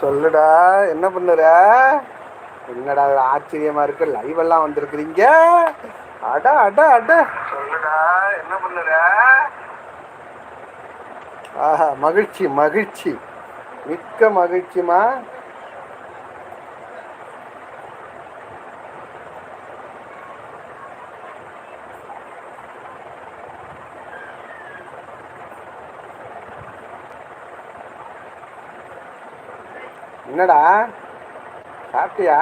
சொல்லுடா என்ன பண்ணுற? என்னடா ஆச்சரியமா இருக்கு. லைவ் எல்லாம் வந்திருக்கிறீங்க. அட அட அட. சொல்லுடா என்ன பண்ணுற? ஆஹா மகிழ்ச்சி மகிழ்ச்சி. மிக்க மகிழ்ச்சிமா என்னடா சாப்பிட்டியா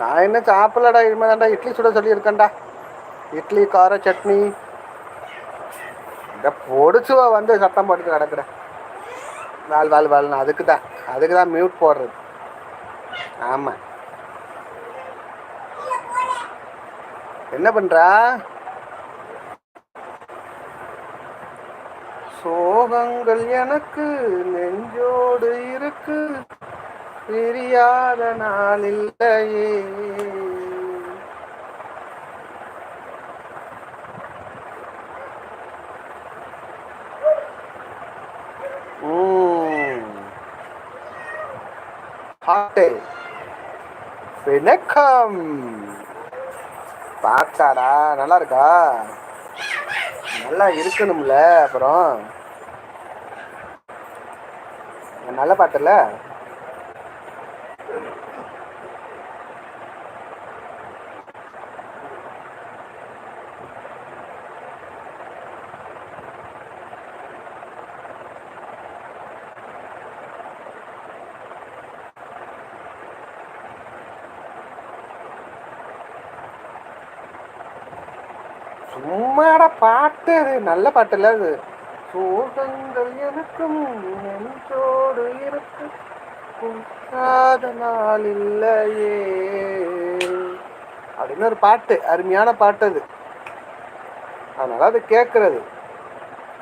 நான் என்ன சாப்பிடலடா இனிமேதான்டா இட்லி சுட சொல்லியிருக்கேன்டா. இட்லி கார சட்னி. இந்த பொடிச்சுவா வந்து சத்தம் போட்டு கிடக்குற. வால் வால் வால்னு அதுக்கு தான் அதுக்கு தான் மியூட் போடுறது. ஆமாம் என்ன பண்ணுறா சோகங்கள் எனக்கு நெஞ்சோடு இருக்கு. பிரியாத நாள் இல்லையே. வணக்கம் பார்த்தாடா நல்லா இருக்கா? நல்லா இருக்கணும்ல அப்புறம். நல்ல பாட்டுல சும்மாடா பாட்டு அது. நல்ல பாட்டு இல்ல அது. சோகங்கள் எனக்கும் நெஞ்சோடு இருக்கு. பொங்காத நாள் இல்லையே. அப்படின்னு ஒரு பாட்டு. அருமையான பாட்டு அது. அதனால அது கேட்கறது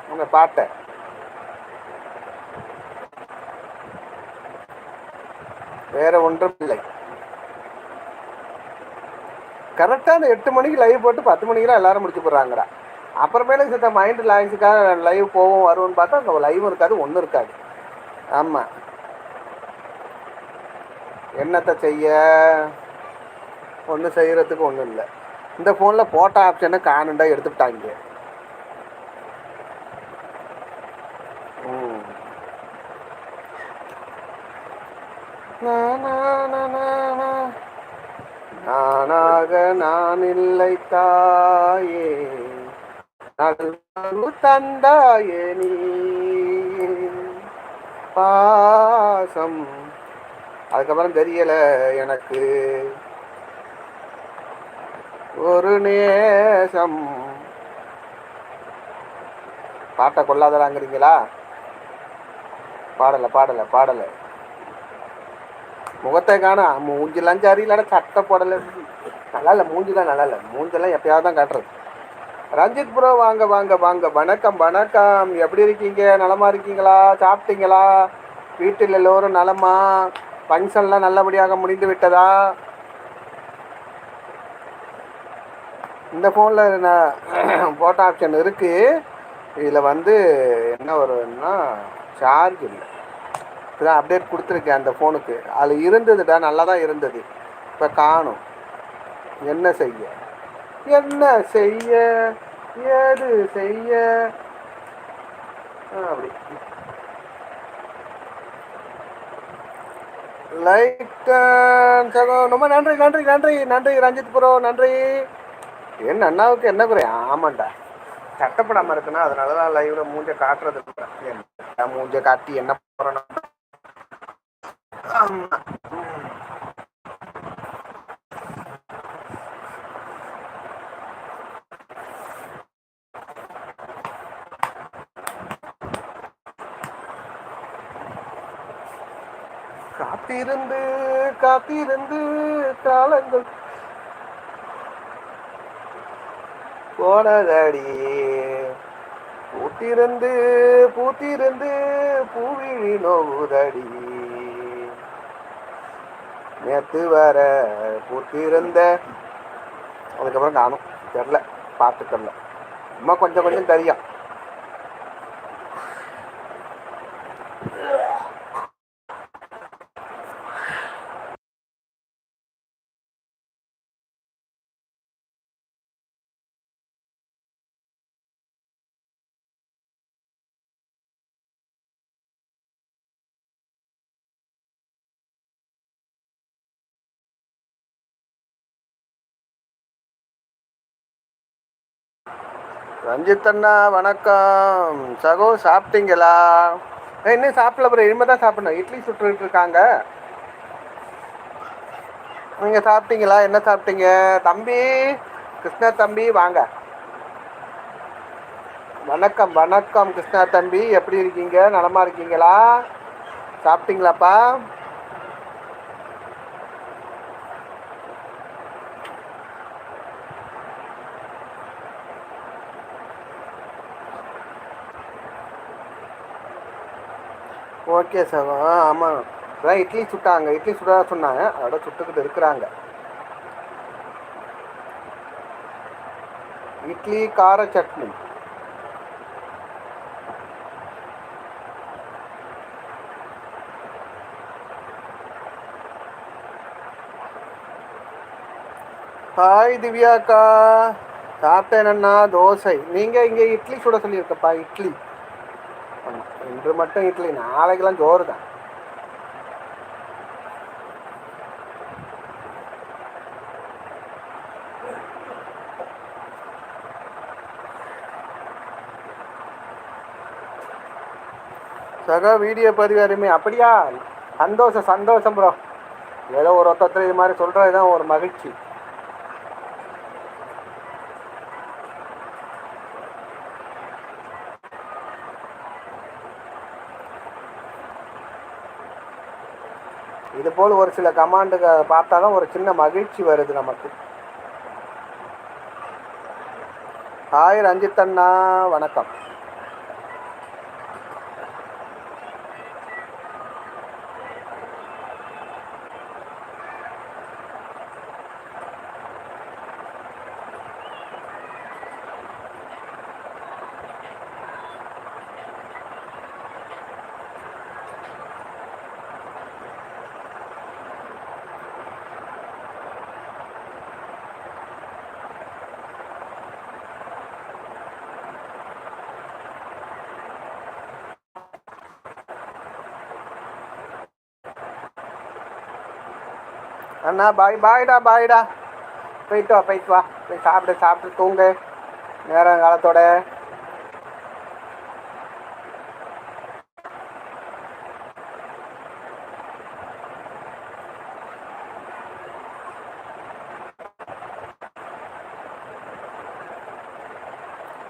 உங்க பாட்டை. வேற ஒன்றும் இல்லை. கரெக்டாக அந்த எட்டு மணிக்கு லைவ் போட்டு பத்து மணிக்கெல்லாம் எல்லாரும் முடிச்சு போடுறாங்கடா. அப்புறமேலே சித்த மைண்ட் லாங்ஸுக்காக லைவ் போவோம் வருவோம்னு பார்த்தா அந்த லைவும் இருக்காது ஒன்றும் இருக்காது. ஆமாம் என்னத்தை செய்ய? ஒன்றும் செய்கிறதுக்கு ஒன்றும் இல்லை. இந்த ஃபோனில் ஃபோட்டோ ஆப்ஷனை காணுண்டா எடுத்துட்டாங்க ம். நா, நா. நானாக நான் இல்லை தாயே நல்வாழ்வு தந்தாயே நீ. பாசம். அதுக்கப்புறம் தெரியல எனக்கு. ஒரு நேசம். பாட்டை கொள்ளாதலாங்கிறீங்களா பாடலை பாடலை பாடலை. முகத்தை காணா மூஞ்சிலாம் சரியில்லடா சட்டை போடலை. நல்லா இல்லை மூஞ்சிலாம் நல்லா இல்லை மூஞ்செல்லாம் எப்பயாவது தான் காட்டுறது. ரஞ்சித் ப்ரோ வாங்க வாங்க வாங்க. வணக்கம் வணக்கம். எப்படி இருக்கீங்க? நலமா இருக்கீங்களா? சாப்பிட்டீங்களா? வீட்டில் எல்லோரும் நலமா? ஃபங்க்ஷன்லாம் நல்லபடியாக முடிந்து விட்டதா? இந்த ஃபோனில் நான் ஃபோட்டோ ஆப்ஷன் இருக்குது இதில் வந்து என்ன வருதுன்னா சார்ஜ் இல்லை. இப்போதான் அப்டேட் கொடுத்துருக்கேன் அந்த ஃபோனுக்கு அது இருந்ததுடா நல்லா தான் இருந்தது. இப்போ காணும். என்ன செய்ய? என்ன செய்ய? ஏது செய்ய? அப்படி. லைக் ரொம்ப நன்றி நன்றி நன்றி நன்றி ரஞ்சித் ப்ரோ நன்றி. என் அண்ணாவுக்கு என்ன குறை? ஆமாண்டா. சட்டப்படாம இருக்குன்னா அதனால தான் லைவ்ல மூஞ்சை காட்டுறது மூஞ்சை மூஞ்ச காட்டி என்ன போகிறோம் காத்திருந்து காத்திருந்து காலங்கள் போனதடி. பூத்திருந்து பூத்திருந்து பூவிழி நோவுதடி நேத்து வர பூத்திருந்த. அதுக்கப்புறம் காணும். தெரில. பாட்டு தெரில. சும்மா கொஞ்சம் கொஞ்சம் தெரியும். ரஞ்சித் அண்ணா வணக்கம். சகோ சாப்பிட்டீங்களா? இன்னும் சாப்பிடல அப்புறம் இனிமே தான் சாப்பிடணும். இட்லி சுட்டுக்கிட்டு இருக்காங்க. நீங்கள் சாப்பிட்டீங்களா? என்ன சாப்பிட்டீங்க? தம்பி கிருஷ்ணா தம்பி வாங்க. வணக்கம் வணக்கம் கிருஷ்ணா தம்பி. எப்படி இருக்கீங்க? நலமாக இருக்கீங்களா? சாப்பிட்டீங்களாப்பா? ஓகே சார் ஆ ஆமாம் அதான் இட்லி சுட்டாங்க. இட்லி சுட சொன்னாங்க. அதோட சுட்டுக்கிட்டு இருக்கிறாங்க. இட்லி கார சட்னி. ஹாய் திவ்யாக்கா. சாப்பிட்டேனண்ணா தோசை. நீங்கள் இங்கே இட்லி சுட சொல்லியிருக்கப்பா. இட்லி. இன்று மட்டும் இட்லி நாளைக்கெல்லாம் சோறு தான் சக வீடியோ பதிவு அருமை. அப்படியா? சந்தோஷம் சந்தோஷம் ப்ரோ ஏதோ ஒரு ஒருத்தர் இது மாதிரி சொல்கிறது தான் ஒரு மகிழ்ச்சி. இது போல் ஒரு சில கமாண்டுக பார்த்தா தான் ஒரு சின்ன மகிழ்ச்சி வருது நமக்கு. ஹாய் ரஞ்சித் அண்ணா வணக்கம். அண்ணா பாய் பாய்டா பாய்டா போயிட்டு வா போயிட்டு வா. போய் சாப்பிடு சாப்பிட்டு தூங்கு. நேரம் காலத்தோட.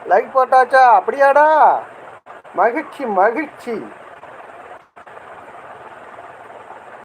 லைக் போட்டாச்சா? அப்படியாடா. மகிழ்ச்சி மகிழ்ச்சி.